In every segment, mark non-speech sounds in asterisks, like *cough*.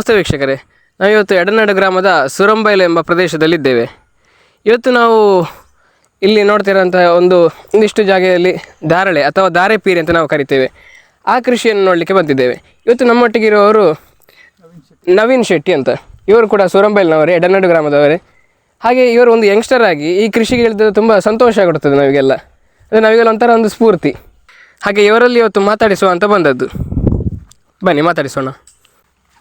ನಮಸ್ತೆ ವೀಕ್ಷಕರೇ. ನಾವಿವತ್ತು ಎಡನಾಡು ಗ್ರಾಮದ ಸುರಂಬೈಲ್ ಎಂಬ ಪ್ರದೇಶದಲ್ಲಿದ್ದೇವೆ. ಇವತ್ತು ನಾವು ಇಲ್ಲಿ ನೋಡ್ತಿರೋಂತಹ ಒಂದು ಒಂದಿಷ್ಟು ಜಾಗದಲ್ಲಿ ಧಾರಳೆ ಅಥವಾ ಧಾರೆ ಪೀರಿ ಅಂತ ನಾವು ಕರಿತೇವೆ. ಆ ಕೃಷಿಯನ್ನು ನೋಡಲಿಕ್ಕೆ ಬಂದಿದ್ದೇವೆ. ಇವತ್ತು ನಮ್ಮೊಟ್ಟಿಗಿರುವವರು ನವೀನ್ ಶೆಟ್ಟಿ ಅಂತ. ಇವರು ಕೂಡ ಸುರಂಬೈಲ್ನವರೇ, ಎಡನಾಡು ಗ್ರಾಮದವರೇ. ಹಾಗೆ ಇವರು ಒಂದು ಯಂಗ್ಸ್ಟರ್ ಆಗಿ ಈ ಕೃಷಿಗೆ ಇಳಿದ್ರೆ ತುಂಬ ಸಂತೋಷ ಆಗುತ್ತದೆ ನಮಗೆಲ್ಲ. ಅದು ನಮಗೆಲ್ಲ ಒಂಥರ ಒಂದು ಸ್ಫೂರ್ತಿ. ಹಾಗೆ ಇವರಲ್ಲಿ ಇವತ್ತು ಮಾತಾಡಿಸುವ ಅಂತ ಬಂದದ್ದು. ಬನ್ನಿ ಮಾತಾಡಿಸೋಣ.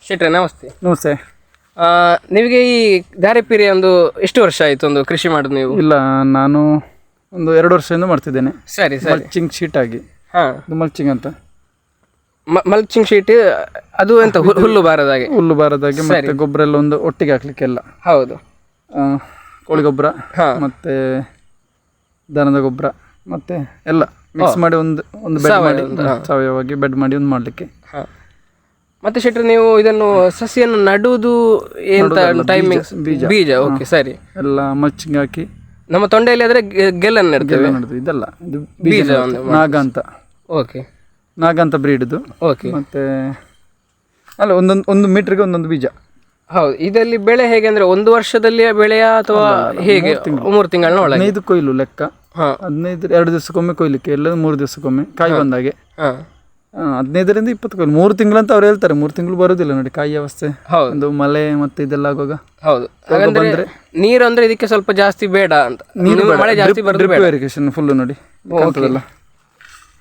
ಶೆಟ್ರೆ ನಮಸ್ತೆ. ನಮಸ್ತೆ. ಆ, ನಿಮಗೆ ಈ ದಾರಿಪೀರಿ ಒಂದು ಎಷ್ಟು ವರ್ಷ ಆಯಿತು ಒಂದು ಕೃಷಿ ಮಾಡೋದು ನೀವು? ಇಲ್ಲ ನಾನು ಒಂದು ಎರಡು ವರ್ಷದಿಂದ ಮಾಡ್ತಿದ್ದೇನೆ. ಸರಿ ಸರಿ. ಮಲ್ಚಿಂಗ್ ಶೀಟ್ ಆಗಿ. ಹಾಂ. ಇದು ಮಲ್ಚಿಂಗ್ ಅಂತ. ಮಲ್ಚಿಂಗ್ ಶೀಟ್ ಅದು ಎಂತ ಹು- ಹುಲ್ಲು ಬಾರದ ಹಾಗೆ? ಹುಲ್ಲು ಬಾರದಾಗೆ ಮತ್ತೆ ಗೊಬ್ಬರ ಎಲ್ಲ ಒಂದು ಒಟ್ಟಿಗೆ ಹಾಕ್ಲಿಕ್ಕೆಲ್ಲ. ಹೌದು. ಆ, ಕೋಳಿ ಗೊಬ್ಬರ ಹಾ. ಮತ್ತೆ ದನದ ಗೊಬ್ಬರ ಮತ್ತೆ ಎಲ್ಲ. ಮಿಕ್ಸ್ ಮಾಡಿ ಒಂದು ಒಂದು ಬೆಡ್ ಮಾಡಿ. ಸಾವಯವವಾಗಿ ಬೆಡ್ ಮಾಡಿ ಒಂದು ಮಾಡಲಿಕ್ಕೆ. ಹಾಂ. ಮತ್ತೆ ಶೆಟ್ರ ನೀವು ಇದನ್ನು ಸಸಿಯನ್ನು ನಡುವುದು ಎಂತ ಟೈಮಿಂಗ್ಸ್ ಬೀಜ ಬೀಜ. ಓಕೆ ಸರಿ. ಎಲ್ಲ ಮಚ್ಚಿಂಗ್ ಹಾಕಿ. ನಮ್ಮ ತೊಂಡೆಯಲ್ಲಿ ಆದರೆ ಗೆಲ್ಲನ್ನು ನೆಡ್ತೇವೆ. ಇದೆಲ್ಲ ನಡೆದು ಇದಲ್ಲ ಇದು ಬೀಜ ನೆಡ್ತೇವೆ. ನಾಗ ಅಂತ ಓಕೆ ನಾಗಂತ. ಬ್ರೀಡ್ದು ಬ್ರೀಡ್ ಓಕೆ ಮತ್ತೆ ಅಲ್ಲ ಒಂದೊಂದು ಒಂದು ಮೀಟ್ರಿಗೆ ಒಂದೊಂದು ಬೀಜ. ಹೌದು ಇದರಲ್ಲಿ ಬೆಳೆ ಹೇಗೆ ಅಂದ್ರೆ ಒಂದು ವರ್ಷದಲ್ಲಿ ಬೆಳೆಯ ಅಥವಾ ಹೇಗೆ? ಮೂರು ತಿಂಗಳನ್ನ ಒಳಗೆ? ಹದಿನೈದು ಕೊಯ್ಲು ಲೆಕ್ಕ. ಹಾಂ. ಹದಿನೈದು ಎರಡು ದಿವಸಕ್ಕೊಮ್ಮೆ ಕೊಯ್ಲಿಕ್ಕೆ ಎಲ್ಲ ಮೂರು ದಿವಸಕ್ಕೊಮ್ಮೆ ಕಾಯಿ ಬಂದಾಗೆ. ಹಾಂ. ಹದಿನೈದರಿಂದ ಇಪ್ಪತ್ತು ಕಿಲೋ ಮೂರು ತಿಂಗಳಂತ ಅವ್ರು ಹೇಳ್ತಾರೆ ಮೂರು ತಿಂಗಳು ಬರೋದಿಲ್ಲ ನೋಡಿ ಕಾಯಿ ವ್ಯವಸ್ಥೆ ಹೌದು. ಒಂದು ಮಳೆ ಮತ್ತೆ ಇದೆಲ್ಲ ಆಗುವಾಗ. ಹೌದು. ಹಾಗಂದ್ರೆ ನೀರು ಅಂದ್ರೆ ಇದಕ್ಕೆ ಸ್ವಲ್ಪ ಜಾಸ್ತಿ ಬೇಡ ಅಂತ. ನೀರು ಮಳೆ ಜಾಸ್ತಿ ಬರೋದು ಡ್ರಿಪ್ ಇರಿಗೇಷನ್ ಫುಲ್ ನೋಡಿ. ಕಾಣ್ತದಲ್ಲ.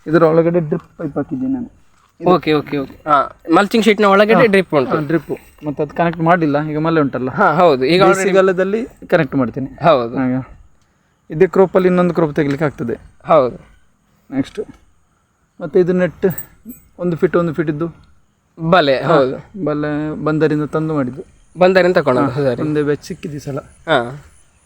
ಇದರ ಒಳಗಡೆ ಡ್ರಿಪ್ ಪೈಪ್ ಹಾಕಿದ್ದೀನಿ ನಾನು. Okay okay okay. ಹಾಂ ಮಲ್ಚಿಂಗ್ ಶೀಟ್ನ ಒಳಗಡೆ ಡ್ರಿಪ್ ಉಂಟು. ಡ್ರಿಪ್ಪು ಮತ್ತೆ ಅದು ಕನೆಕ್ಟ್ ಮಾಡಿಲ್ಲ ಈಗ ಮಳೆ ಉಂಟಲ್ಲ. ಹಾಂ ಹೌದು. ಈಗ ಬೇಸಿಗೆಗಾಲದಲ್ಲಿ ಕನೆಕ್ಟ್ ಮಾಡ್ತೀನಿ. ಹೌದು. ಹಾಗೆ. ಇದೇ ಕ್ರೋಪಲ್ಲಿ ಇನ್ನೊಂದು ಕ್ರೋಪ್ ತೆಗಿಲಿಕ್ಕೆ ಆಗ್ತದೆ. ಹೌದು. ನೆಕ್ಸ್ಟ್ ಮತ್ತು ಇದು ನೆಟ್ ಒಂದು ಫಿಟ್ ಒಂದು ಫಿಟ್ ಇದ್ದು. ಬಲೆ ಹೌದು. ಬಲೆ ಬಂದರಿಂದ ತಂದು ಮಾಡಿದ್ದು. ಬಂದರಿಂದ ತಗೊಂಡು ಸರಿ ಒಂದೇ ಬೆಚ್ ಸಿಕ್ಕಿದ್ದು ಈ ಸಲ. ಹಾಂ.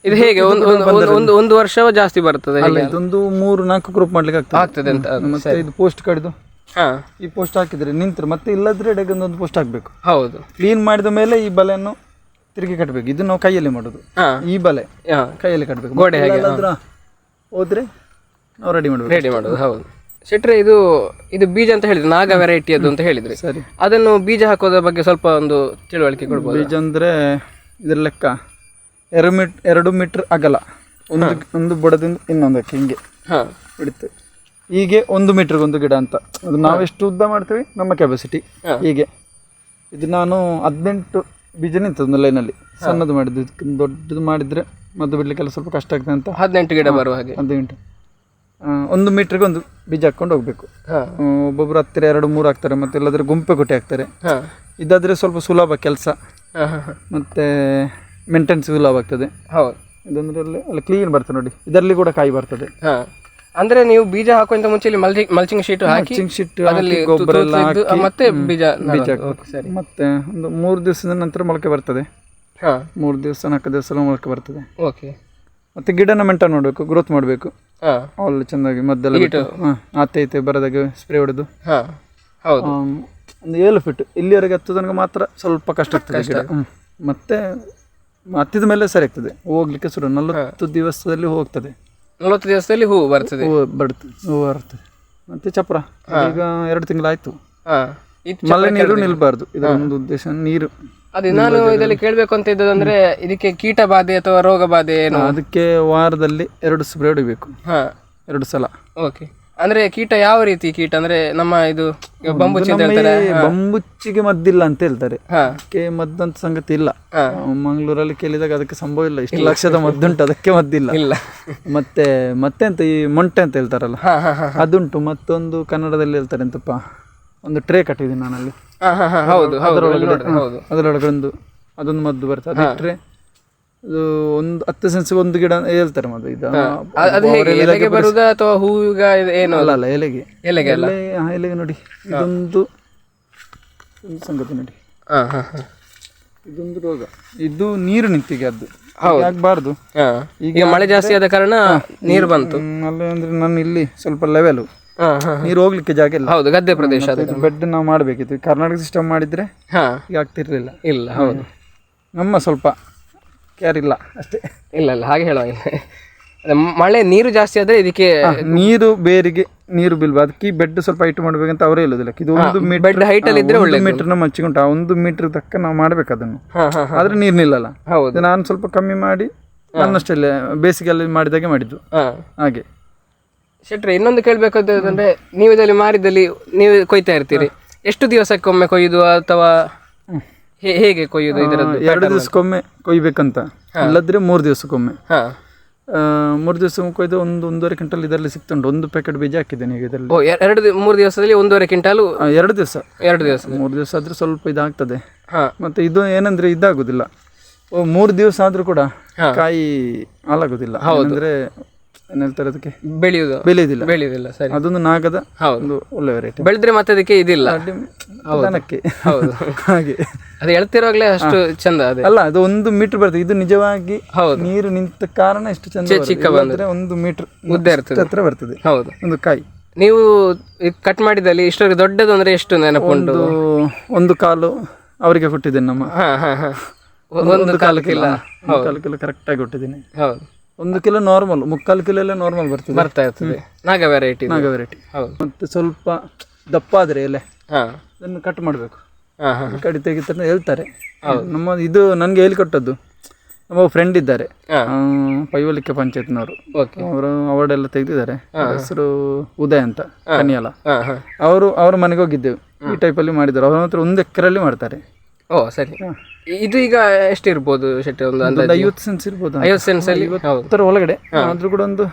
ಇದು ಹೇಗೆ? ಒಂದು ಒಂದು ಒಂದು- ವರ್ಷ ಜಾಸ್ತಿ ಬರ್ತದೆ ಅಲ್ಲ ಇದೊಂದು ಮೂರು ನಾಲ್ಕು ಗ್ರೂಪ್ ಮಾಡ್ಲಿಕ್ಕೆ ಆಗ್ತದೆ. ಆಗ್ತದೆ ಅಂತ ಮತ್ತೆ ಇದು ಪೋಸ್ಟ್ ಕಡಿದು ಹಾ. ಈ ಪೋಸ್ಟ್ ಹಾಕಿದ್ರೆ ನಿಂತರು ಮತ್ತೆ ಇಲ್ಲದ್ರೆ ಒಂದು ಪೋಸ್ಟ್ ಹಾಕ್ಬೇಕು. ಹೌದು. ಕ್ಲೀನ್ ಮಾಡಿದ ಮೇಲೆ ಈ ಬಲೆಯನ್ನು ತಿರುಗಿ ಕಟ್ಬೇಕು. ಇದು ನಾವು ಕೈಯಲ್ಲಿ ಮಾಡೋದು. ಹಾಂ. ಈ ಬಲೆ ಹಾಂ. ಕೈಯಲ್ಲಿ ಕಟ್ಬೇಕು. ಗೋಡೆ ಹಾಗೆ, ಹೋದ್ರೆ ನಾವು ರೆಡಿ ಮಾಡಬೇಕು. ರೆಡಿ ಮಾಡೋದು ಹೌದು. ಶೆಟ್ರೆ ಇದು ಇದು ಬೀಜ ಅಂತ ಹೇಳಿದ್ರೆ ನಾಗ ವೆರೈಟಿ ಅದು ಅಂತ ಹೇಳಿದ್ರಿ. ಸರಿ. ಅದನ್ನು ಬೀಜ ಹಾಕೋದ್ರ ಬಗ್ಗೆ ಸ್ವಲ್ಪ ಒಂದು ತಿಳುವಳಿಕೆ ಕೊಡ್ಬೋದು? ಬೀಜ ಅಂದರೆ ಇದ್ರ ಲೆಕ್ಕ ಎರಡು ಮೀಟ್ ಎರಡು ಮೀಟರ್ ಅಗಲ. ಒಂದು ಒಂದು ಬುಡದಿಂದ ಇನ್ನೊಂದಕ್ಕೆ ಹಿಂಗೆ ಹಾಂ. ಬಿಡುತ್ತೆ. ಹೀಗೆ ಒಂದು ಮೀಟ್ರಿಗೆ ಒಂದು ಗಿಡ ಅಂತ. ಅದು ನಾವೆಷ್ಟು ಉದ್ದ ಮಾಡ್ತೀವಿ? ನಮ್ಮ ಕೆಪಾಸಿಟಿ ಹೀಗೆ. ಇದು ನಾನು ಹದಿನೆಂಟು ಬೀಜ ನಿಂತು ಒಂದು ಲೈನಲ್ಲಿ ಸಣ್ಣದು ಮಾಡಿದ್ದು ಇದಕ್ಕೆ ದೊಡ್ಡದು ಮಾಡಿದರೆ ಮದ್ದು ಬಿಡಲಿಕ್ಕೆಲ್ಲ ಸ್ವಲ್ಪ ಕಷ್ಟ ಆಗ್ತದೆ ಅಂತ. ಹದಿನೆಂಟು ಗಿಡ ಬರುವ ಹಾಗೆ. ಹದಿನೆಂಟು. ಒಂದು ಮೀಟ್ರಿಗೆ ಒಂದು ಬೀಜ ಹಾಕೊಂಡು ಹೋಗ್ಬೇಕು. ಒಬ್ಬೊಬ್ರು ಹತ್ತಿರ ಎರಡು ಮೂರು ಹಾಕ್ತಾರೆ ಮತ್ತೆ ಎಲ್ಲಾದ್ರೂ ಗುಂಪೆ ಕೊಟ್ಟೆ ಹಾಕ್ತಾರೆ. ಇದಾದ್ರೆ ಸ್ವಲ್ಪ ಸುಲಭ ಕೆಲಸ. ಮತ್ತೆ ಮೇಂಟೆನ್ಸ್ ಸುಲಭ ಆಗ್ತದೆ. ಹೌದು. ಇದಂದ್ರೆ ಅಲ್ಲಿ ಅಲ್ಲಿ ಕ್ಲೀನ್ ಬರ್ತದೆ ನೋಡಿ. ಇದರಲ್ಲಿ ಕೂಡ ಕಾಯಿ ಬರ್ತದೆ. ಅಂದ್ರೆ ನೀವು ಬೀಜ ಹಾಕುವಂತ ಮುಂಚೆ ಇಲ್ಲಿ ಮಲ್ಚಿ ಮಲ್ಚಿಂಗ್ ಶೀಟ್ ಹಾಕಿ ಮಲ್ಚಿಂಗ್ ಶೀಟ್ ಅದರಲ್ಲಿ ಗೊಬ್ಬರ ಎಲ್ಲ ಮತ್ತೆ ಬೀಜ ಬೀಜ. ಸರಿ. ಮತ್ತೆ ಒಂದು ಮೂರು ದಿವಸದ ನಂತರ ಮೊಳಕೆ ಬರ್ತದೆ. ಹಾ. ಮೂರು ದಿವಸ ನಾಲ್ಕು ದಿವಸ ಮೊಳಕೆ ಬರ್ತದೆ. ಓಕೆ ಮತ್ತೆ ಗಿಡನ ಮೇಂಟೈನ್ ಮಾಡಬೇಕು ಗ್ರೋತ್ ಮಾಡಬೇಕು. ಹಾಂ. ಅವೆಲ್ಲ ಚೆಂದಾಗಿ ಮದ್ದೆಲ್ಲ ಬಿಟ್ಟು ಹಾಂ ಆತೆ ಐತೆ ಬರದಾಗೆ ಸ್ಪ್ರೇ ಹೊಡೆದು. ಹಾಂ ಹೌದು. ಆಮ್, ಒಂದು ಏಳು ಫೀಟ್ ಇಲ್ಲಿವರೆಗೆ ಹತ್ತು ತನಕ ಮಾತ್ರ ಸ್ವಲ್ಪ ಕಷ್ಟ ಆಗ್ತದೆ ಗಿಡ. ಹ್ಮ್. ಮತ್ತೆ ಹತ್ತಿದ ಮೇಲೆ ಸರಿ ಆಗ್ತದೆ. ಹೋಗ್ಲಿಕ್ಕೆ ಶುರು. ನಲವತ್ತು ದಿವಸದಲ್ಲಿ ಹೋಗ್ತದೆ. ನಲವತ್ತು ದಿವಸದಲ್ಲಿ ಹೂವು ಬರ್ತದೆ. ಹೂವು ಬರ್ತದೆ ಹೂವು ಬರ್ತದೆ. ಮತ್ತೆ ಚಪ್ರ. ಈಗ ಎರಡು ತಿಂಗಳಾಯ್ತು. ಹಾಂ. ಇದು ಮಳೆ ನೀರು ನಿಲ್ಬಾರ್ದು. ಇದೊಂದು ಒಂದು ಉದ್ದೇಶ ನೀರು. ಅದೇ ನಾನು ಇದರಲ್ಲಿ ಕೇಳಬೇಕು ಅಂತ ಇದ್ದದ್ದು ಅಂದ್ರೆ ಇದಕ್ಕೆ ಕೀಟ ಬಾಧೆ ಅಥವಾ ರೋಗ ಬಾಧೆ ಏನು ಅದಕ್ಕೆ ವಾರದಲ್ಲಿ ಎರಡು ಸ್ಪ್ರೇ ಹೊಡಿಬೇಕು ಹಾ. ಎರಡು ಸಲ. ಓಕೆ. ಅಂದ್ರೆ ಕೀಟ ಯಾವ ರೀತಿ ಕೀಟ? ಅಂದ್ರೆ ನಮ್ಮ ಇದು ಬಂಬುಚ್ಚಿ ಅಂತ ಹೇಳ್ತಾರೆ. ಬಂಬುಚ್ಚಿಗೆ ಮದ್ದಿಲ್ಲ ಅಂತ ಹೇಳ್ತಾರೆ. ಅದಕ್ಕೆ ಮದ್ದಂತ ಸಂಗತಿ ಇಲ್ಲ. ಮಂಗಳೂರಲ್ಲಿ ಕೇಳಿದಾಗ ಅದಕ್ಕೆ ಸಂಭವ ಇಲ್ಲ. ಇಷ್ಟು ಲಕ್ಷದ ಮದ್ದುಂಟು ಅದಕ್ಕೆ ಮದ್ದಿಲ್ಲ. ಇಲ್ಲ. ಮತ್ತೆ ಮತ್ತೆ ಅಂತ ಈ ಮೊಂಟೆ ಅಂತ ಹೇಳ್ತಾರಲ್ಲ? ಅದುಂಟು. ಮತ್ತೊಂದು ಕನ್ನಡದಲ್ಲಿ ಹೇಳ್ತಾರೆ ಅಂತಪ್ಪ ಒಂದು ಟ್ರೇ ಕಟ್ಟಿದ್ದೀನಿ ನಾನು ಹೌದು ಹೌದು ಅಲ್ಲಿ ಹೌದು. ಅದರೊಳಗೆ ಒಂದು ಅದೊಂದು ಮದ್ದು ಬರ್ತದೆ ಅದು ಟ್ರೇ. ಅದು ಒಂದು ಹತ್ತು ಸೆನ್ಸ್ ಒಂದು ಗಿಡ ಹೇಳ್ತಾರೆ ಮದ್ದು ಇದು. ಎಲೆಗೆ ಬರುದಾ ಅಥವಾ ಹೂವಿಗ ಏನು? ಅಲ್ಲ ಅಲ್ಲ ಎಲೆಗೆ. ಎಲೆಗೆ ಅಲ್ಲ? ಎಲೆ ಎಲೆಗೆ ನೋಡಿ. ಇದೊಂದು ಒಂದು ಸಂಗತಿ ನೋಡಿ. ಇದೊಂದು ರೋಗ. ಇದು ನೀರು ನಿಂತಿಗೆ ಅದು. ಆಗ್ಬಾರ್ದು. ಈಗ ಮಳೆ ಜಾಸ್ತಿ ಆದ ಕಾರಣ ನೀರು ಬಂತು. ಅಲ್ಲ ಅಂದ್ರೆ ನಾನು ಇಲ್ಲಿ ಸ್ವಲ್ಪ ಲೆವೆಲು ನೀರು ಹೋಗ್ಲಿಕ್ಕೆ ಜಾಗ ಇಲ್ಲ. ಹೌದು ಗದ್ದೆ ಪ್ರದೇಶ ಅದು. ಬೆಡ್ ನಾವು ಮಾಡಬೇಕಿತ್ತು. ಕರ್ನಾಟಕ ಸಿಸ್ಟಮ್ ಮಾಡಿದ್ರೆ ಈಗ ಆಗ್ತಿರ್ಲಿಲ್ಲ. ಇಲ್ಲ ಹೌದು. ನಮ್ಮ ಸ್ವಲ್ಪ ಕೇರ್ ಇಲ್ಲ ಅಷ್ಟೇ. ಇಲ್ಲ ಇಲ್ಲ ಹಾಗೆ ಹೇಳುವಾಗಿಲ್ಲ ಮಳೆ ನೀರು ಜಾಸ್ತಿ ಆದ್ರೆ ಇದಕ್ಕೆ ನೀರು ಬೇರಿಗೆ ನೀರು ಬಿಲ್ಬ ಅದಕ್ಕೆ ಬೆಡ್ ಸ್ವಲ್ಪ ಹೈಟ್ ಮಾಡ್ಬೇಕಂತ ಅವರೇ ಹೇಳುದಿಲ್ಲ. ಇದು ಒಂದು ಮೀಟರ್ ಬೆಡ್ ಹೈಟ್ ಅಲ್ಲಿ ಇದ್ರೆ ಒಳ್ಳೆ ಮೀಟರ್ ನಮ್ಮ ಹಚ್ಚಿಕೊಂಡ ಆ ಒಂದು ಮೀಟರ್ ತಕ್ಕ ನಾವು ಮಾಡ್ಬೇಕು ಅದನ್ನು. ಆದ್ರೆ ನೀರು ನಿಲ್ಲಲ್ಲ. ಹೌದು. ನಾನು ಸ್ವಲ್ಪ ಕಮ್ಮಿ ಮಾಡಿ ನನ್ನಷ್ಟಲ್ಲೇ ಬೇಸಿಗೆಯಲ್ಲಿ ಮಾಡಿದಾಗೆ ಮಾಡಿದ್ದು. ಹಾಗೆ. ಶೆಟ್ರೆ ಇನ್ನೊಂದು ಕೇಳ್ಬೇಕಾದ್ರೆ ನೀವು ಇದರಲ್ಲಿ ಮಾರಿದಲ್ಲಿ ನೀವು ಕೊಯ್ತಾ ಇರ್ತೀರಿ. ಎಷ್ಟು ದಿವಸಕ್ಕೊಮ್ಮೆ ಕೊಯ್ಯುದು ಅಥವಾ ಹೇ- ಹೇಗೆ ಕೊಯ್ಯುದು ಇದರದ್ದು ಎರಡು ದಿವಸಕ್ಕೊಮ್ಮೆ ಕೊಯ್ಬೇಕಂತ. ಇಲ್ಲದ್ರೆ ಮೂರು ದಿವಸಕ್ಕೊಮ್ಮೆ. ಹಾ. ಮೂರು ದಿವಸ ಕೊಯ್ದು ಒಂದು ಒಂದೂವರೆ ಕ್ವಿಂಟಲ್ ಇದರಲ್ಲಿ ಸಿಕ್ತುಂಟು. ಒಂದು ಪ್ಯಾಕೆಟ್ ಬೀಜ ಹಾಕಿದ್ದೇನೆ ಈಗ ಇದರಲ್ಲಿ. ಓ ಎ- ಎರಡು ದಿ- ಮೂರು ದಿವಸದಲ್ಲಿ ಒಂದೂವರೆ ಕ್ವಿಂಟಾಲು ಆ, ಎರಡು ದಿವಸ. ಎರಡು ದಿವಸ. ಮೂರು ದಿವಸ ಆದ್ರೆ ಸ್ವಲ್ಪ ಇದಾಗ್ತದೆ. ಹಾ. ಮತ್ತೆ ಇದು ಏನಂದ್ರೆ ಇದಾಗುದಿಲ್ಲ. ಓ ಮೂರು ದಿವಸ ಆದ್ರೂ ಕೂಡ ಕಾಯಿ ಹಾಳಾಗುದಿಲ್ಲ. ಅಂದ್ರೆ ಏನ್ ಹೇಳ್ತಾರೆ ಅದಕ್ಕೆ? ಬೆಳೆಯುವುದು ಬೆಳೆಯುದಿಲ್ಲ. ಬೆಳೆಯುವುದಿಲ್ಲ ಸರಿ. ಅದೊಂದು ನಾಗದ ಹೌದು. ಒಂದು ಒಳ್ಳೆ ವೆರೈಟಿ ಬೆಳೆದ್ರೆ ಮತ್ತೆ ಅದಕ್ಕೆ ಇದಿಲ್ಲ. ದನಕ್ಕೆ ಹೌದು. ಹಾಗೆ. ಅದು ಹೇಳ್ತಿರುವಾಗಲೇ ಅಷ್ಟು ಚಂದ ಅದೇ. ಅಲ್ಲ ಅದು ಒಂದು ಮೀಟರ್ ಬರ್ತದೆ ಇದು ನಿಜವಾಗಿ ಹೌದು. ನೀರು ನಿಂತ ಕಾರಣ ಎಷ್ಟು ಚಂದ ಚಿಕ್ಕ ಬಂದ್ರೆ ಒಂದು ಮೀಟರ್ ಮುದ್ದೆ ಇರ್ತದೆ. ಹತ್ರ ಬರ್ತದೆ. ಹೌದು. ಒಂದು ಕಾಯಿ. ನೀವು ಕಟ್ ಮಾಡಿದಲ್ಲಿ ಇಷ್ಟೊಂದು ದೊಡ್ಡದು ಅಂದ್ರೆ ಎಷ್ಟು ನೆನಪುಂಡು ಒಂದು ಕಾಲು ಅವರಿಗೆ ಕೊಟ್ಟಿದ್ದೇನೆ ನಮ್ಮ ಒಂದು ಕಾಲು ಕಿಲೋ ಒಂದು ಕಾಲು ಕಿಲೋ ಕರೆಕ್ಟ್ ಆಗಿ ಕೊಟ್ಟಿದ್ದೇನೆ. ಹೌದು. ಒಂದು ಕಿಲೋ ನಾರ್ಮಲ್ ಮುಕ್ಕಾಲು ಕಿಲೋ ಎಲ್ಲ ನಾರ್ಮಲ್ ಬರ್ತದೆ. ಬರ್ತಾ ಇರ್ತದೆ. ನಾಗ ವೆರೈಟಿ ನಾಗ ವೆರೈಟಿ ಹೌದು. ಮತ್ತೆ ಸ್ವಲ್ಪ ದಪ್ಪ ಆದ್ರೆ ಎಲೆ. ಅದನ್ನು ಕಟ್ ಮಾಡಬೇಕು. ಕಡಿ ತೆಗಿತಾರೆ ಹೇಳ್ತಾರೆ. ನಮ್ಮ ಇದು ನನಗೆ ಹೇಳಿಕೊಟ್ಟದ್ದು ನಮ್ಮ ಫ್ರೆಂಡ್ ಇದ್ದಾರೆ. ಪೈವಲಿಕೆ ಪಂಚಾಯತ್ನವರು. ಓಕೆ ಅವರು ಅವಾರ್ಡ್ ಎಲ್ಲ ತೆಗೆದಿದ್ದಾರೆ. ಹೆಸರು ಉದಯ್ ಅಂತ ಕನಿಯಲ ಹಾ ಹಾ. ಅವರು ಅವ್ರ ಮನೆಗೆ ಹೋಗಿದ್ದೆವು. ಈ ಟೈಪಲ್ಲಿ ಮಾಡಿದ್ದಾರೆ. ಅವ್ರ ಹತ್ರ ಒಂದು ಎಕರೆಯಲ್ಲಿ ಮಾಡ್ತಾರೆ. ಓ ಸರಿ. ಇದು ಈಗ ಎಷ್ಟಿರ್ಬೋದು ಶೆಟ್ಟಿ ಒಂದು ಅಂದಾಜು? ಒಂದು ಐವತ್ತು ಸೆನ್ಸ್ ಇರ್ಬೋದು ಐವತ್ತು ಸೆನ್ಸ್ ಅಲ್ಲಿ ಹೌದು. ಒಳಗಡೆ ಆದ್ರೂ ಕೂಡ ಒಂದು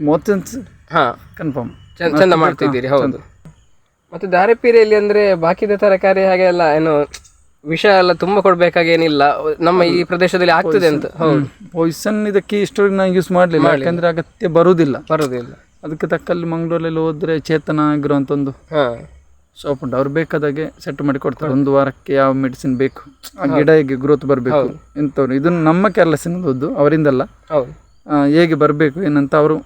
ಮೂವತ್ತು ಸೆನ್ಸ್ ಹಾ. ಕನ್ಫರ್ಮ್ ಚಂದ ಚಂದ ಮಾಡ್ತಿದ್ದೀರಿ ಹೌದು. ಮತ್ತೆ ದಾರಿಪೀರಿಯಲ್ಲಿ ಅಂದ್ರೆ ಬಾಕಿದ ತರಕಾರಿ ಹಾಗೆ ಎಲ್ಲ ಏನು ವಿಷ ಎಲ್ಲ ತುಂಬಾ ಕೊಡ್ಬೇಕಾಗೇನಿಲ್ಲ ನಮ್ಮ ಈ ಪ್ರದೇಶದಲ್ಲಿ ಆಗ್ತದೆ ಅಂತ. ಹೌದು. ಪಾಯ್ಸನ್ ಇದಕ್ಕೆ ಇಷ್ಟವರೆಗೆ ನಾನು ಯೂಸ್ ಮಾಡಲಿಲ್ಲ. ಯಾಕಂದ್ರೆ ಅಗತ್ಯ ಬರುವುದಿಲ್ಲ ಬರೋದಿಲ್ಲ. ಅದಕ್ಕೆ ತಕ್ಕಲ್ಲಿ ಮಂಗಳೂರಲ್ಲಿ ಹೋದ್ರೆ ಚೇತನ ಆಗಿರುವಂತ ಒಂದು ಹಾ. ಶಾಪ್ ಉಂಟು ಅವ್ರು ಬೇಕಾದಾಗೆ ಸೆಟ್ ಮಾಡಿ ಕೊಡ್ತಾರೆ. ಒಂದು ವಾರಕ್ಕೆ ಯಾವ ಮೆಡಿಸಿನ್ ಬೇಕು? ಆ ಗಿಡ ಹೇಗೆ ಗ್ರೋತ್ ಬರಬೇಕು. ಇಂಥವ್ರು. ಇದನ್ನು ನಮ್ಮ ಕೇರ್ಲೆಸ್ಸಿನದ್ದು ಅವರಿಂದಲ್ಲ. ಆ, ಹೇಗೆ ಬರಬೇಕು ಏನಂತ ಅವರು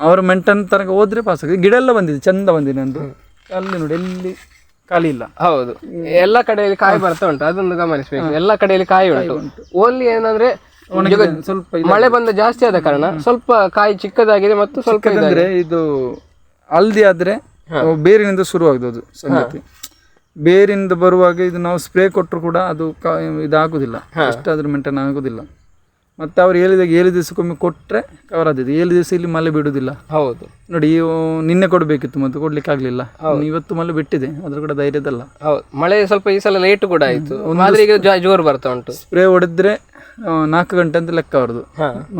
ಅವರು ಮೆಂಟನ್ ತನಕ ಹೋದ್ರೆ ಪಾಸ್ ಆಗಿದೆ ಗಿಡ ಎಲ್ಲ ಬಂದಿದೆ ಚಂದ ಬಂದಿದೆ ಅಂದ್ರೆ ಅಲ್ಲಿ ನೋಡಿ ಎಲ್ಲಿ ಖಾಲಿ ಇಲ್ಲ. ಹೌದು. ಎಲ್ಲ ಕಡೆಯಲ್ಲಿ ಕಾಯಿ ಬರ್ತಾ ಉಂಟು ಅದೊಂದು ಗಮನಿಸಬೇಕು. ಎಲ್ಲ ಕಡೆಯಲ್ಲಿ ಕಾಯಿ ಉಂಟು. ಓನ್ಲಿ ಏನಂದ್ರೆ ಸ್ವಲ್ಪ ಮಳೆ ಬಂದ ಜಾಸ್ತಿ ಆದ ಕಾರಣ ಸ್ವಲ್ಪ ಕಾಯಿ ಚಿಕ್ಕದಾಗಿದೆ ಮತ್ತು ಸ್ವಲ್ಪ. ಅಂದ್ರೆ ಇದು ಹಲ್ದಿ ಆದ್ರೆ ಬೇರಿನಿಂದ ಶುರು ಅದು ಸಂಗತಿ. ಬೇರಿಂದ ಬರುವಾಗ ಇದು ನಾವು ಸ್ಪ್ರೇ ಕೊಟ್ಟರು ಕೂಡ ಅದು ಇದಾಗುದಿಲ್ಲ. ಎಷ್ಟಾದ್ರೂ ಮೇಂಟೈನ್ ಆಗುದಿಲ್ಲ. ಮತ್ತೆ ಅವ್ರು ಹೇಳಿದಾಗ ಏಳು ದಿವಸಕ್ಕೊಮ್ಮೆ ಕೊಟ್ಟರೆ ಕವರ್ ಆದಿದ್ದು ಏಳು ದಿವಸ ಇಲ್ಲಿ ಮಳೆ ಬಿಡುದಿಲ್ಲ. ಹೌದು. ನೋಡಿ ನಿನ್ನೆ ಕೊಡಬೇಕಿತ್ತು ಮತ್ತೆ ಕೊಡ್ಲಿಕ್ಕೆ ಆಗ್ಲಿಲ್ಲ. ಇವತ್ತು ಮಳೆ ಬಿಟ್ಟಿದೆ. ಅದ್ರ ಕೂಡ ಧೈರ್ಯದಲ್ಲ. ಹೌದು. ಮಳೆ ಸ್ವಲ್ಪ ಈ ಸಲ ಲೇಟ್ ಕೂಡ ಆಯ್ತು. ಈಗ ಜೋರು ಬರ್ತಾ ಉಂಟು. ಸ್ಪ್ರೇ ಹೊಡೆದ್ರೆ ನಾಲ್ಕು ಗಂಟೆ ಅಂತ ಲೆಕ್ಕ ಅವ್ರದ್ದು.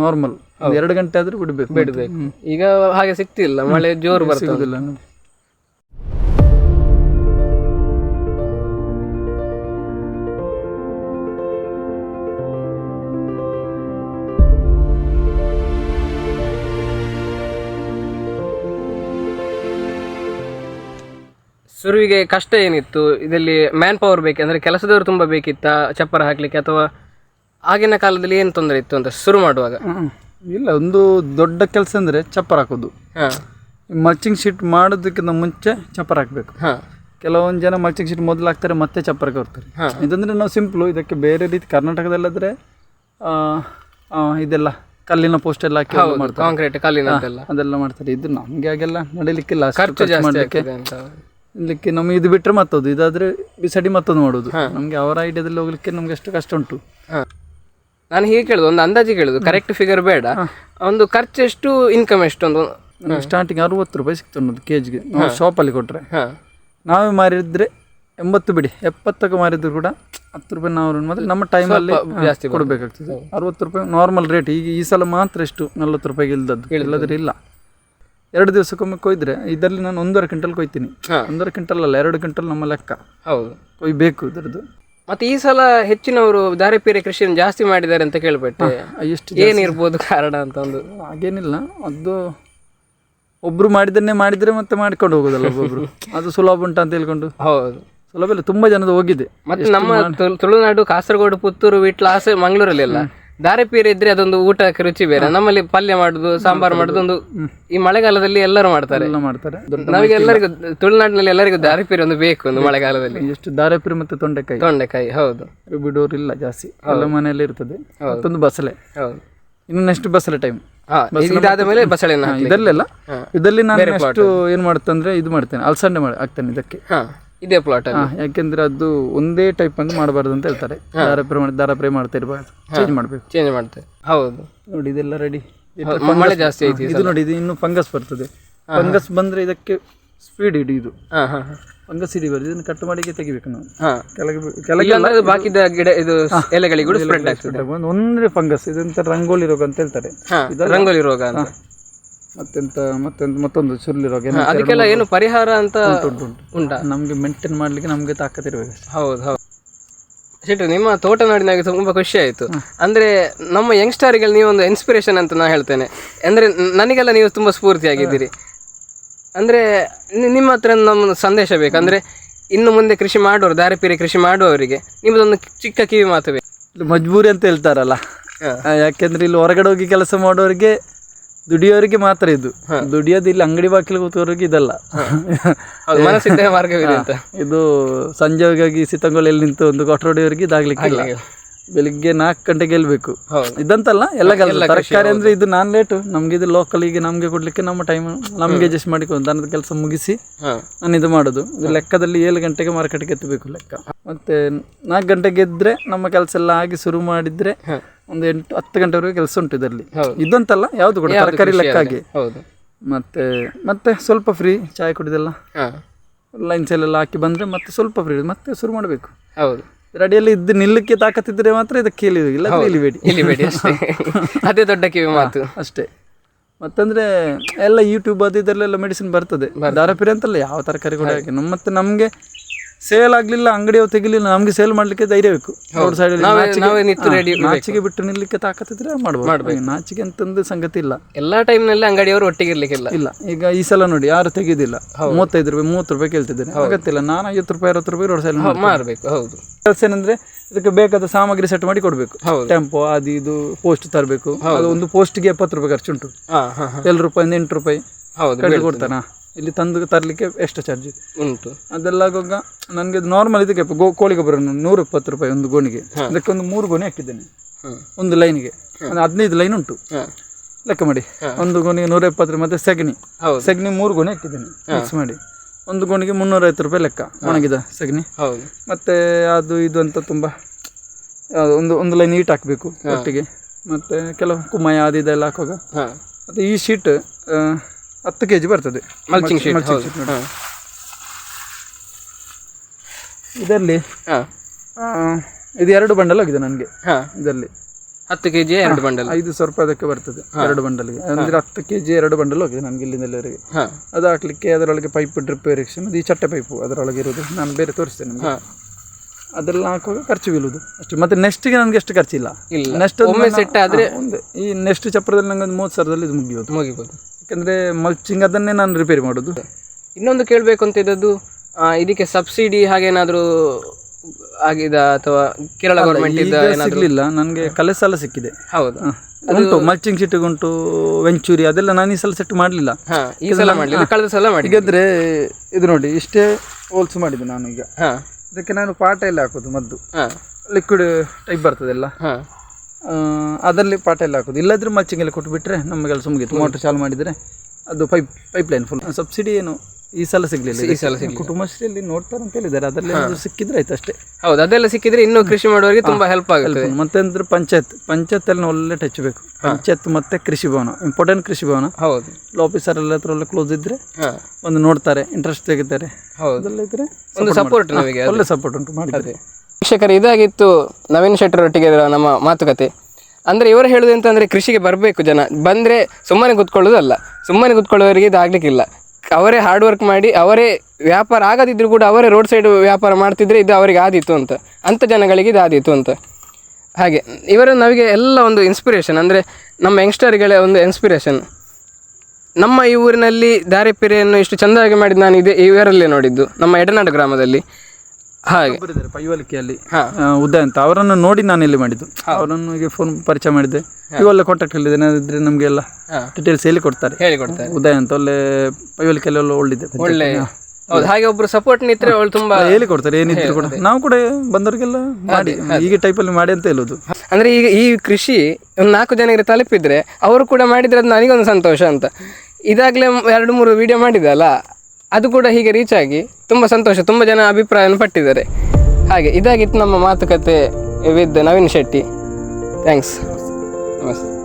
ನಾರ್ಮಲ್ ಎರಡು ಗಂಟೆ ಆದ್ರೂ ಬಿಡಬೇಕು. ಬಿಡಬೇಕು. ಈಗ ಹಾಗೆ ಸಿಗ್ತಿಲ್ಲ. ಮಳೆ ಜೋರು ಬರ್ತಾ ಶುರುವಿಗೆ ಕಷ್ಟ ಏನಿತ್ತು? ಇದರಲ್ಲಿ ಮ್ಯಾನ್ ಪವರ್ ಬೇಕು? ಅಂದರೆ ಕೆಲಸದವರು ತುಂಬ ಬೇಕಿತ್ತಾ ಚಪ್ಪರ ಹಾಕ್ಲಿಕ್ಕೆ? ಅಥವಾ ಆಗಿನ ಕಾಲದಲ್ಲಿ ಏನು ತೊಂದರೆ ಇತ್ತು ಅಂತ ಶುರು ಮಾಡುವಾಗ? ಇಲ್ಲ ಒಂದು ದೊಡ್ಡ ಕೆಲಸ ಅಂದ್ರೆ ಚಪ್ಪರ ಹಾಕೋದು. ಹಾ. ಮಲ್ಚಿಂಗ್ ಶೀಟ್ ಮಾಡೋದಕ್ಕಿಂತ ಮುಂಚೆ ಚಪ್ಪರ ಹಾಕಬೇಕು. ಹಾ. ಕೆಲವೊಂದು ಜನ ಮಲ್ಚಿಂಗ್ ಶೀಟ್ ಮೊದಲು ಹಾಕ್ತಾರೆ ಮತ್ತೆ ಚಪ್ಪರಕ್ಕೆ ಬರ್ತಾರೆ ಇದಂದರೆ ನಾವು ಸಿಂಪ್ಲು ಇದಕ್ಕೆ ಬೇರೆ ರೀತಿ ಕರ್ನಾಟಕದಲ್ಲಾದರೆ ಇದೆಲ್ಲ ಕಲ್ಲಿನ ಪೋಸ್ಟ್ ಎಲ್ಲ ಹಾಕಿ ಮಾಡ್ತಾರೆ. ಕಾಂಕ್ರೀಟ್ ಕಲ್ಲಿನ ಅದೆಲ್ಲ ಮಾಡ್ತಾರೆ. ಇದು ನಮಗೆ ಹಾಗೆಲ್ಲ ನಡೀಲಿಕ್ಕಿಲ್ಲ ಖರ್ಚು ಜಾಸ್ತಿ ಇಲ್ಲಿಕ್ಕೆ ನಮ್ಗೆ ಇದು ಬಿಟ್ಟರೆ ಮತ್ತದು ಇದಾದ್ರೆ ಬಿಸಡಿ ಮತ್ತೊಂದು ಮಾಡೋದು. ನಮಗೆ ಅವರ ಐಡಿಯಾದಲ್ಲಿ ಹೋಗ್ಲಿಕ್ಕೆ ನಮ್ಗೆ ಎಷ್ಟು ಕಷ್ಟ ಉಂಟು. ನಾನು ಹೀಗೆ ಕೇಳುದು ಒಂದು ಅಂದಾಜು ಕೇಳುದು ಕರೆಕ್ಟ್ ಫಿಗರ್ ಬೇಡ. ಒಂದು ಖರ್ಚು ಎಷ್ಟು ಇನ್ಕಮ್ ಎಷ್ಟು ಒಂದು? ಸ್ಟಾರ್ಟಿಂಗ್ ಅರವತ್ತು ರೂಪಾಯಿ ಸಿಕ್ತು ಅನ್ನೋದು ಕೆ ಜಿಗೆ ನಾವು ಶಾಪಲ್ಲಿ ಕೊಟ್ಟರೆ ನಾವೇ ಮಾರಿದ್ರೆ ಎಂಬತ್ತು ಬಿಡಿ. ಎಪ್ಪತ್ತಕ್ಕೆ ಮಾರಿದ್ರು ಕೂಡ ಹತ್ತು ರೂಪಾಯಿ ನಾವು ಮೊದಲು ನಮ್ಮ ಟೈಮಲ್ಲಿ ಜಾಸ್ತಿ ಕೊಡಬೇಕಾಗ್ತದೆ. ಅರವತ್ತು ರೂಪಾಯಿ ನಾರ್ಮಲ್ ರೇಟ್ ಈಗ ಈ ಸಲ ಮಾತ್ರ ಎಷ್ಟು ನಲ್ವತ್ತು ರೂಪಾಯಿಗೆ ಇಲ್ದದ್ದು? ಇಲ್ಲದ್ರೆ ಇಲ್ಲ. ಎರಡು ದಿವಸಕ್ಕೊಮ್ಮೆ ಕೊಯ್ದ್ರೆ ಇದರಲ್ಲಿ ನಾನು ಒಂದೂವರೆ ಕ್ವಿಂಟಲ್ ಕೊಯ್ತೀನಿ. ಒಂದೂವರೆ ಕ್ವಿಂಟಲ್ ಅಲ್ಲ ಎರಡು ಕ್ವಿಂಟಲ್ ನಮ್ಮ ಲೆಕ್ಕ. ಹೌದು. ಕೊಯ್ಬೇಕು ಇದರದ್ದು. ಮತ್ತೆ ಈ ಸಲ ಹೆಚ್ಚಿನವರು ದಾರಿಪೀರೆ ಕೃಷಿಯನ್ನು ಜಾಸ್ತಿ ಮಾಡಿದ್ದಾರೆ ಅಂತ ಕೇಳ್ಪಟ್ಟೆ. ಎಷ್ಟು ಏನಿರ್ಬೋದು ಕಾರಣ ಅಂತ ಒಂದು. ಹಾಗೇನಿಲ್ಲ ಅದು ಒಬ್ರು ಮಾಡಿದ್ದನ್ನೇ ಮಾಡಿದ್ರೆ ಮತ್ತೆ ಮಾಡ್ಕೊಂಡು ಹೋಗೋದಲ್ಲ ಒಬ್ಬೊಬ್ರು. *laughs* ಅದು ಸುಲಭ ಉಂಟು ಅಂತ ಹೇಳ್ಕೊಂಡು? ಹೌದು. ಸುಲಭ ಇಲ್ಲ ತುಂಬಾ ಜನದ ಹೋಗಿದೆ. ಮತ್ತೆ ನಮ್ಮ ತುಳುನಾಡು ಕಾಸರಗೋಡು ಪುತ್ತೂರು ವಿಟ್ಲ ಆಸೆ ಮಂಗಳೂರಲ್ಲೆಲ್ಲ ದಾರಿಪೀರೆ ಇದ್ರೆ ಅದೊಂದು ಊಟಕ್ಕೆ ರುಚಿ ಬೇರೆ. ನಮ್ಮಲ್ಲಿ ಪಲ್ಯ ಮಾಡುದು ಸಾಂಬಾರ್ ಮಾಡುದು ಒಂದು ಈ ಮಳೆಗಾಲದಲ್ಲಿ ಎಲ್ಲರೂ ಮಾಡ್ತಾರೆ. ಎಲ್ಲ ಮಾಡ್ತಾರೆ. ನಮಗೆ ಎಲ್ಲರಿಗೂ ತುಳುನಾಡಿನಲ್ಲಿ ಎಲ್ಲರಿಗೂ ದಾರಿಪೀರೆ ಒಂದು ಬೇಕು ಒಂದು ಮಳೆಗಾಲದಲ್ಲಿ. ಎಷ್ಟು ದಾರೆಪುರಿ ಮತ್ತೆ ತೊಂಡೆಕಾಯಿ. ತೊಂಡೆಕಾಯಿ ಹೌದು. ಬಿಡೋರು ಇಲ್ಲ ಜಾಸ್ತಿ. ಎಲ್ಲ ಮನೆಯಲ್ಲಿ ಇರ್ತದೆ. ಮತ್ತೊಂದು ಬಸಳೆ. ಹೌದು. ಇನ್ನು ನೆಕ್ಸ್ಟ್ ಬಸಳೆ ಟೈಮ್ ಇದಾದ ಮೇಲೆ ಬಸಳೆನ ಇದಲ್ಲೆಲ್ಲ. ಇದರಲ್ಲಿ ನಾನು ನೆಕ್ಸ್ಟ್ ಏನು ಮಾಡ್ತಂದ್ರೆ ಇದು ಮಾಡ್ತೇನೆ. ಅಲ್ಸಂಡೆ ಮಾಡಿ ಹಾಕ್ತೇನೆ ಇದಕ್ಕೆ. ಇದೇ ಪ್ಲಾಟ್ ಯಾಕೆಂದ್ರೆ ಅದು ಒಂದೇ ಟೈಪ್ ಅಂತ ಮಾಡಬಾರ್ದು ಅಂತ ಹೇಳ್ತಾರೆ. ದಾರ ಪ್ರೇ ಮಾಡಿ ದಾರ ಪ್ರೇ ಮಾಡ್ತಾ ಇರಬಾರ್ದು ಚೇಂಜ್ ಮಾಡಬೇಕು. ಚೇಂಜ್ ಮಾಡ್ತೇವೆ ಹೌದು. ನೋಡಿ ಇದೆಲ್ಲ ರೆಡಿ ಮಳೆ ಜಾಸ್ತಿ ಐತಿ ಇದು ನೋಡಿ ಇದು ಇನ್ನು ಫಂಗಸ್ ಬರ್ತದೆ. ಫಂಗಸ್ ಬಂದ್ರೆ ಇದಕ್ಕೆ ಸ್ಪೀಡ್ ಇಡಿ ಇದು. ಹಾ ಹಾ ಬರ್ತದೆ. ಫಂಗಸ್ ಇದನ್ನು ಕಟ್ ಮಾಡಿಗೆ ತೆಗಿಬೇಕು ನಾವು. ಹಾ. ಕೆಳಗೆ ಕೆಳಗೆ ಬಾಕಿದ ಗಿಡ ಇದು ಎಲೆಗಳಿಗೆ ಸ್ಪ್ರೆಡ್ ಆಗ್ತದೆ. ಒಂದು ಫಂಗಸ್ ಇದಂತ ರಂಗೋಲಿ ರೋಗ ಅಂತ ಹೇಳ್ತಾರೆ. ರಂಗೋಲಿ ರೋಗ ಅಂತ. ಮತ್ತೆಂತ ಮತ್ತೊಂದು ಮತ್ತೊಂದು ಸುರುಳಿ ರೋಗ ಅದಕ್ಕೆಲ್ಲ ಏನು ಪರಿಹಾರ ಅಂತ ಉಂಟು ಉಂಟು ಉಂಟಾ. ನಮ್ಗೆ ಮೇಂಟೈನ್ ಮಾಡ್ಲಿಕ್ಕೆ ನಮಗೆ ತಾಕತ್ತಿರಬೇಕು. ಹೌದು ಹೌದು. ಶೆಟ್ರು ನಿಮ್ಮ ತೋಟನಾಡಿನಾಗೆ ತುಂಬಾ ಖುಷಿ ಆಯ್ತು. ಅಂದ್ರೆ ನಮ್ಮ ಯಂಗ್ಸ್ಟರ್ಗೆ ನೀವು ಒಂದು ಇನ್ಸ್ಪಿರೇಷನ್ ಅಂತ ನಾನು ಹೇಳ್ತೇನೆ. ಅಂದ್ರೆ ನನಗೆಲ್ಲ ನೀವು ತುಂಬಾ ಸ್ಫೂರ್ತಿಯಾಗಿದ್ದೀರಿ. ಅಂದ್ರೆ ನಿಮ್ಮ ಹತ್ರ ನಮ್ಮ ಸಂದೇಶ ಬೇಕು. ಅಂದ್ರೆ ಇನ್ನು ಮುಂದೆ ಕೃಷಿ ಮಾಡೋರು ದಾರಿಪೀರಿ ಕೃಷಿ ಮಾಡುವವರಿಗೆ ನಿಮ್ಮದೊಂದು ಚಿಕ್ಕ ಕಿವಿ ಮಾತು ಬೇಕು. ಮಜ್ಬೂರಿ ಅಂತ ಹೇಳ್ತಾರಲ್ಲ. ಯಾಕೆಂದ್ರೆ ಇಲ್ಲಿ ಹೊರಗಡೆ ಹೋಗಿ ಕೆಲಸ ಮಾಡೋರಿಗೆ ದುಡಿಯೋರಿಗೆ ಮಾತ್ರ ಇದು. ದುಡಿಯೋದು ಇಲ್ಲಿ ಅಂಗಡಿ ಬಾಕಿಲು ಕೂತವರಿಗೆ ಇದಲ್ಲ. ಹೌದು ಮನಸ್ಸಿದ್ದೇ ಮಾರ್ಗವಿದೆ ಅಂತ. ಇದು ಸಂಜೆ ಹೋಗಿ ಸಿತಂಗೊಳ್ಳಿಯಲ್ಲಿ ನಿಂತು ಒಂದು ಕೊಠರೊಡಿಯವರಿಗೆ ಇದಾಗ್ಲಿಕ್ಕೆ ಇಲ್ಲ ಬೆಳಿಗ್ಗೆ ನಾಲ್ಕು ಗಂಟೆಗೆ ಗೆಲ್ಬೇಕು. ಇದಂತಲ್ಲ ಎಲ್ಲ ಕೆಲಸ ತರಕಾರಿ ಅಂದ್ರೆ ಇದು ನಾನ್ ಲೇಟು ನಮ್ಗೆ ಇದು ಲೋಕಲ್ ಈಗ ನಮ್ಗೆ ಕೊಡ್ಲಿಕ್ಕೆ ನಮ್ಮ ಟೈಮ್ ನಮ್ಗೆ ಅಡ್ಜಸ್ಟ್ ಮಾಡಿಕೊಂಡು ದನದ ಕೆಲಸ ಮುಗಿಸಿ ನಾನು ಇದು ಮಾಡೋದು. ಲೆಕ್ಕದಲ್ಲಿ ಏಳು ಗಂಟೆಗೆ ಮಾರ್ಕೆಟ್ಗೆ ಎತ್ತಬೇಕು ಲೆಕ್ಕ. ಮತ್ತೆ ನಾಲ್ಕು ಗಂಟೆಗೆ ಎದ್ರೆ ನಮ್ಮ ಕೆಲಸ ಎಲ್ಲ ಆಗಿ ಶುರು ಮಾಡಿದ್ರೆ ಒಂದು ಎಂಟು ಹತ್ತು ಗಂಟೆವರೆಗೆ ಕೆಲಸ ಉಂಟು ಇದರಲ್ಲಿ. ಇದಂತಲ್ಲ ಯಾವುದು ಕೂಡ ತರಕಾರಿ ಲೆಕ್ಕ ಆಗಿ ಹೌದು. ಮತ್ತೆ ಮತ್ತೆ ಸ್ವಲ್ಪ ಫ್ರೀ ಚಾಯ್ ಕುಡಿದೆಲ್ಲ. ಲೈನ್ಸ್ ಎಲ್ಲ ಹಾಕಿ ಬಂದ್ರೆ ಮತ್ತೆ ಸ್ವಲ್ಪ ಫ್ರೀ ಮತ್ತೆ ಶುರು ಮಾಡಬೇಕು. ಹೌದು. ರೆಡಿಯಲ್ಲಿ ಇದ್ದು ನಿಲ್ಲಕ್ಕೆ ತಾಕತ್ತಿದ್ರೆ ಮಾತ್ರ ಇದಕ್ಕೆ ಕೇಳಿ ಇಲ್ಲ ಇಲಿಬೇಡಿ ಇಲ್ಲಿ ಬೇಡಿ. ಅಷ್ಟೇ. *laughs* ಅದೇ ದೊಡ್ಡ ಕಿವಿ ಮಾತು. ಅಷ್ಟೇ. ಮತ್ತಂದ್ರೆ ಎಲ್ಲ ಯೂಟ್ಯೂಬ್ ಅದು ಇದರಲ್ಲೆಲ್ಲ ಮೆಡಿಸಿನ್ ಬರ್ತದೆ. ದಾರಪಿರಿ ಅಂತಲ್ಲ ಯಾವ ತರಕಾರಿ ಕೂಡ ಹಾಕಿ. ನಮ್ಮ ಮತ್ತೆ ನಮ್ಗೆ ಸೇಲ್ ಆಗ್ಲಿಲ್ಲ ಅಂಗಡಿಯವ್ರು ತೆಗಿಲಿಲ್ಲ ನಮ್ಗೆ ಸೇಲ್ ಮಾಡ್ಲಿಕ್ಕೆ ಧೈರ್ಯ ಬೇಕು. ರೋಡ್ ಸೈಡ್ ನಾವೇ ನಿಂತು ready ನಾಚಿಗೆ ಬಿಟ್ಟು ನಿಲ್ಲಕ್ಕೆ ತಾಕತ್ತಿದ್ರೆ ಮಾಡ್ಬೋದು. ನಾಚಿಕೆ ಅಂತಂದ ಸಂಗತಿ ಇಲ್ಲ. ಎಲ್ಲಾ ಟೈಮ್ನಲ್ಲಿ ಅಂಗಡಿಯವರು ಒಟ್ಟಿಗೆ ಇರ್ಲಿಕ್ಕಿಲ್ಲ ಇಲ್ಲ. ಈಗ ಈ ಸಲ ನೋಡಿ ಯಾರು ತೆಗೆದಿಲ್ಲ. ಮೂವತ್ತೈದು ರೂಪಾಯಿ ಮೂವತ್ತು ರೂಪಾಯಿ ಕೇಳ್ತಿದ್ದೇನೆ ಆಗತ್ತಿಲ್ಲ ನಾನು ಐವತ್ತು ರೂಪಾಯಿ ಅರವತ್ತು ರೂಪಾಯಿ ರೋಡ್ ಸೈಡ್ ಮಾರ್ಬೇಕು. ಹೌದು. ಕೆಲಸ ಏನಂದ್ರೆ ಇದಕ್ಕೆ ಬೇಕಾದ ಸಾಮಗ್ರಿ ಸೆಟ್ ಮಾಡಿ ಕೊಡ್ಬೇಕು. ಹೌದು. ಟೆಂಪೋ ಅದು ಇದು ಪೋಸ್ಟ್ ತರಬೇಕು. ಅದು ಒಂದು ಪೋಸ್ಟ್ಗೆ ಎಪ್ಪತ್ತು ರೂಪಾಯಿ ಖರ್ಚುಂಟು. ಹಾ ಹಾ ಹಾ. ಏಳು ರೂಪಾಯಿಂದ ಎಂಟು ರೂಪಾಯಿ. ಹೌದು ಕಡಿಮೆ ಕೊಡ್ತಾನ ಇಲ್ಲಿ ತಂದು ತರಲಿಕ್ಕೆ ಎಷ್ಟು ಚಾರ್ಜ್ ಉಂಟು. ಅದೆಲ್ಲ ಆಗುವಾಗ ನನಗೆ ನಾರ್ಮಲ್ ಇದಕ್ಕೆ ಗೋ ಕೋಳಿ ಗೊಬ್ಬರ ನೂರ ಇಪ್ಪತ್ತು ರೂಪಾಯಿ ಒಂದು ಗೋಣಿಗೆ. ಅದಕ್ಕೆ ಒಂದು ಮೂರು ಗೋಣಿ ಹಾಕಿದ್ದೇನೆ. ಒಂದು ಲೈನ್ಗೆ. ಒಂದು ಹದಿನೈದು ಲೈನ್ ಉಂಟು. ಲೆಕ್ಕ ಮಾಡಿ. ಒಂದು ಗೋಣಿಗೆ ನೂರ ಇಪ್ಪತ್ತು ಮತ್ತೆ ಸೆಗಣಿ. ಸೆಗಣಿ ಮೂರು ಗೋಣಿ ಹಾಕಿದ್ದೇನೆ. ಮಿಕ್ಸ್ ಮಾಡಿ. ಒಂದು ಗೋಣಿಗೆ ಮುನ್ನೂರೈವತ್ತು ರೂಪಾಯಿ ಲೆಕ್ಕ ಒಣಗಿದ ಸಗಣಿ. ಮತ್ತು ಅದು ಇದು ಅಂತ ತುಂಬ ಒಂದು ಒಂದು ಲೈನ್ ಈಟ್ ಹಾಕಬೇಕು ಒಟ್ಟಿಗೆ. ಮತ್ತು ಕೆಲವು ಕುಮ್ಮಯ ಅದು ಇದೆಲ್ಲ ಹಾಕುವಾಗ. ಮತ್ತು ಈ ಶೀಟ್ ಹತ್ತು ಕೆ ಜಿ ಬರ್ತದೆ ಮಲ್ಚಿಂಗ್ ಶೀಟ್ ನೋಡಿ. ಇದರಲ್ಲಿ ಹಾ. ಆ, ಇದು ಎರಡು ಬಂಡಲ್ ಆಗಿದೆ ನನಗೆ. ಹಾ. ಇದರಲ್ಲಿ. ಹತ್ತು ಕೆಜಿ ಎರಡು ಬಂಡಲ್. ಐದು ಸಾವಿರ ರೂಪಾಯಿ ಅದಕ್ಕೆ ಬರ್ತದೆ ಎರಡು ಬಂಡಲ್ಗೆ. ಅಂದರೆ ಹತ್ತು ಕೆ ಜಿ ಎರಡು ಬಂಡಲ್ ಹೋಗಿದೆ ನನಗೆ ಇಲ್ಲಿಂದ ಇಲ್ಲಿವರೆಗೆ ಹಾ. ಅದು ಹಾಕ್ಲಿಕ್ಕೆ ಅದರೊಳಗೆ ಪೈಪ್ ಡ್ರಿಪ್ ಇರಿಕ್ಷನ್ ಅದು ಈ ಚಟ್ಟೆ ಪೈಪು ಅದರೊಳಗೆ ಇರೋದು ನಾನು ಬೇರೆ ತೋರಿಸ್ತೇನೆ ನಿಮಗೆ. ಹಾ. ಅದೆಲ್ಲ ಹಾಕುವಾಗ ಖರ್ಚು ಬೀಳುದು ಅಷ್ಟು. ಮತ್ತೆ ನೆಕ್ಸ್ಟ್ಗೆ ನನಗೆ ಎಷ್ಟು ಖರ್ಚಿಲ್ಲ. ಇಲ್ಲ. ನೆಕ್ಸ್ಟ್ ಒಮ್ಮೆ ಸೆಟ್ ಆದ್ರೆ ಒಂದು ಈ ನೆಕ್ಸ್ಟ್ ಚಪ್ರದಲ್ಲಿ ನಂಗೆ ಒಂದು ಮೂವತ್ತು ಸಾವಿರದಲ್ಲಿ ಇದು ಮುಗಿಯೋದು. ಮುಗಿಬೋದು. ಯಾಕಂದ್ರೆ ಮಲ್ಚಿಂಗ್ ಅದನ್ನೇ ನಾನು ರಿಪೇರಿ ಮಾಡೋದು. ಇನ್ನೊಂದು ಕೇಳಬೇಕು ಅಂತ ಇದ್ದದ್ದು ಇದಕ್ಕೆ ಸಬ್ಸಿಡಿ ಹಾಗೇನಾದರೂ ಆಗಿದ ಅಥವಾ ಕೇರಳ ಗೌರ್ಮೆಂಟ್ ಸಿಗ್ಲಿಲ್ಲ. ನನಗೆ ಕಲೆ ಸಾಲ ಸಿಕ್ಕಿದೆ. ಹೌದು. ಉಂಟು ಮಲ್ಚಿಂಗ್ ಉಂಟು ವೆಂಚೂರಿ ಅದೆಲ್ಲ ನಾನು ಈ ಸಲ ಸೆಟ್ ಮಾಡಲಿಲ್ಲ. ಈ ಸಲ ಮಾಡ್ಲಿಲ್ಲ. ಕಳೆದ ಸಲ ಮಾಡಿ ಇದು ನೋಡಿ ಇಷ್ಟೇ ಹೋಲ್ಸ್ ಮಾಡಿದ್ದು ನಾನು ಈಗ. ಹಾ. ಇದಕ್ಕೆ ನಾನು ಪಾಟ ಎಲ್ಲ ಹಾಕೋದು ಮದ್ದು. ಲಿಕ್ವಿಡ್ ಟೈಪ್ ಬರ್ತದೆಲ್ಲ ಅದರಲ್ಲಿ ಪಾಟ ಎಲ್ಲ ಹಾಕೋದು. ಇಲ್ಲದ್ರೆ ಮಲ್ಚಿಂಗ್ ಎಲ್ಲ ಕೊಟ್ಬಿಟ್ರೆ ನಮ್ಮ ಕೆಲಸ ಮುಗೀತು ಮೋಟರ್ ಚಾಲು ಮಾಡಿದರೆ ಅದು pipe pipeline full subsidy ಏನು ಈ ಸಲ ಸಿಗ್ಲಿಲ್ಲ ಈ ಸಲ. ಕುಟುಂಬಶ್ರೀಯಲ್ಲಿ ನೋಡ್ತಾರೆ ಅಂತ ಹೇಳಿದ್ದಾರೆ. ಅದರಲ್ಲಿ ಏನಾದ್ರು ಸಿಕ್ಕಿದ್ರೆ ಆಯ್ತು ಅಷ್ಟೇ. ಹೌದು ಅದೆಲ್ಲ ಸಿಕ್ಕಿದ್ರೆ ಇನ್ನೂ ಕೃಷಿ ಮಾಡುವವರಿಗೆ ತುಂಬಾ ಹೆಲ್ಪ್ ಆಗುತ್ತೆ. ಮತ್ತೆ ಅಂದ್ರೆ ಪಂಚಾಯತ್. ಪಂಚಾಯತ್ ಅಲ್ಲಿ ಒಳ್ಳೆ ಟಚ್ ಬೇಕು. ಪಂಚಾಯತ್ ಮತ್ತೆ ಕೃಷಿ ಭವನ ಇಂಪಾರ್ಟೆಂಟ್ ಕೃಷಿ ಭವನ. ಹೌದು. ಆಫೀಸರ್ ಎಲ್ಲ ಹತ್ರ ಒಳ್ಳೆ ಕ್ಲೋಸ್ ಇದ್ರೆ ಒಂದು ನೋಡ್ತಾರೆ ಇಂಟ್ರೆಸ್ಟ್ ತೆಗಿತಾರೆ. ಇದ್ರೆ ಒಂದು ಸಪೋರ್ಟ್ ನಮಗೆ ಒಳ್ಳೆ ಸಪೋರ್ಟ್ ಉಂಟು ಮಾಡಿದ್ದಾರೆ ವೀಕ್ಷಕರು ಇದಾಗಿತ್ತು ನವೀನ್ ಶೆಟ್ಟರ್ ಒಟ್ಟಿಗೆ ನಮ್ಮ ಮಾತುಕತೆ. ಅಂದ್ರೆ ಇವರು ಹೇಳುದು ಅಂತಂದ್ರೆ ಕೃಷಿಗೆ ಬರಬೇಕು ಜನ. ಬಂದ್ರೆ ಸುಮ್ಮನೆ ಕೂತ್ಕೊಳ್ಳೋದಲ್ಲ ಸುಮ್ಮನೆ ಕೂತ್ಕೊಳ್ಳೋರಿಗೆ ಇದು ಆಗ್ಲಿಕ್ಕಿಲ್ಲ ಅವರೇ ಹಾರ್ಡ್ ವರ್ಕ್ ಮಾಡಿ, ಅವರೇ ವ್ಯಾಪಾರ ಆಗದಿದ್ರು ಕೂಡ ಅವರೇ ರೋಡ್ ಸೈಡ್ ವ್ಯಾಪಾರ ಮಾಡ್ತಿದ್ರೆ ಇದು ಅವರಿಗೆ ಆದಿತ್ತು ಅಂತ. ಅಂಥ ಜನಗಳಿಗೆ ಇದು ಆದಿತ್ತು ಅಂತ. ಹಾಗೆ, ಇವರು ನಮಗೆ ಎಲ್ಲ ಒಂದು ಇನ್ಸ್ಪಿರೇಷನ್ ಅಂದರೆ ನಮ್ಮ ಯಂಗ್ಸ್ಟರ್ಗಳ ಒಂದು ಇನ್ಸ್ಪಿರೇಷನ್ ನಮ್ಮ ಈ ಊರಿನಲ್ಲಿ ದಾರಿಪೇರೆಯನ್ನು ಇಷ್ಟು ಚೆಂದವಾಗಿ ಮಾಡಿದ್ದು ನಾನು ಇದೇ ಇವರಲ್ಲೇ ನೋಡಿದ್ದು, ನಮ್ಮ ಎಡನಾಡು ಗ್ರಾಮದಲ್ಲಿ. ಹಾಗೆ. ಪೈವಲಿಕೆಯಲ್ಲಿ. ಉದಯ ಅಂತ. ಅವರನ್ನು ನೋಡಿ ನಾನು ಇಲ್ಲಿ ಮಾಡಿದ್ದು. ಅವರನ್ನು ಈಗ ಫೋನ್ ಪರಿಚಯ ಮಾಡಿದ್ದೆ. ಈಗ ಒಳ್ಳೆ ಕಾಂಟ್ಯಾಕ್ಟ್ ಅಲ್ಲಿ ಏನಾದ್ರೆ ನಮ್ಗೆ ಎಲ್ಲ ಡೀಟೇಲ್ಸ್ ಹೇಳಿ ಕೊಡ್ತಾರೆ. ಹೇಳಿಕೊಡ್ತಾರೆ ಉದಯ ಅಂತ ಒಳ್ಳೆ ಪೈವಲಿಕೆಯಲ್ಲಿ ಒಳ್ಳೆ ಒಳ್ಳಿದೆ ಒಳ್ಳೆ. ಹೌದು ಹಾಗೆ ಒಬ್ರು ಸಪೋರ್ಟ್ ನಿಂತ್ರೆ ಅವಳು ತುಂಬಾ ಹೇಳಿ ಕೊಡ್ತಾರೆ ಏನಿದ್ರು ಕೂಡ. ನಾವು ಕೂಡ ಬಂದವರಿಗೆಲ್ಲ ಮಾಡಿ ಈಗ ಅಲ್ಲಿ ಮಾಡಿ ಅಂತ ಹೇಳುದು. ಅಂದ್ರೆ ಈಗ ಈ ಕೃಷಿ ಒಂದು ನಾಲ್ಕು ಜನರಿಗೆ ತಲುಪಿದ್ರೆ ಅವರು ಕೂಡ ಮಾಡಿದ್ರೆ ಅದು ನನಗೊಂದು ಸಂತೋಷ ಅಂತ. ಇದಾಗ್ಲೇ ಎರಡು ಮೂರು ವಿಡಿಯೋ ಮಾಡಿದಲ್ಲ ಅದು ಕೂಡ ಹೀಗೆ ರೀಚ್ ಆಗಿ. ತುಂಬ ಸಂತೋಷ, ತುಂಬ ಜನ ಅಭಿಪ್ರಾಯವನ್ನು ಪಟ್ಟಿದ್ದಾರೆ. ಹಾಗೆ, ಇದಾಗಿತ್ತು ನಮ್ಮ ಮಾತುಕತೆ ವಿತ್ ನವೀನ್ ಶೆಟ್ಟಿ. ಥ್ಯಾಂಕ್ಸ್ ನಮಸ್ತೆ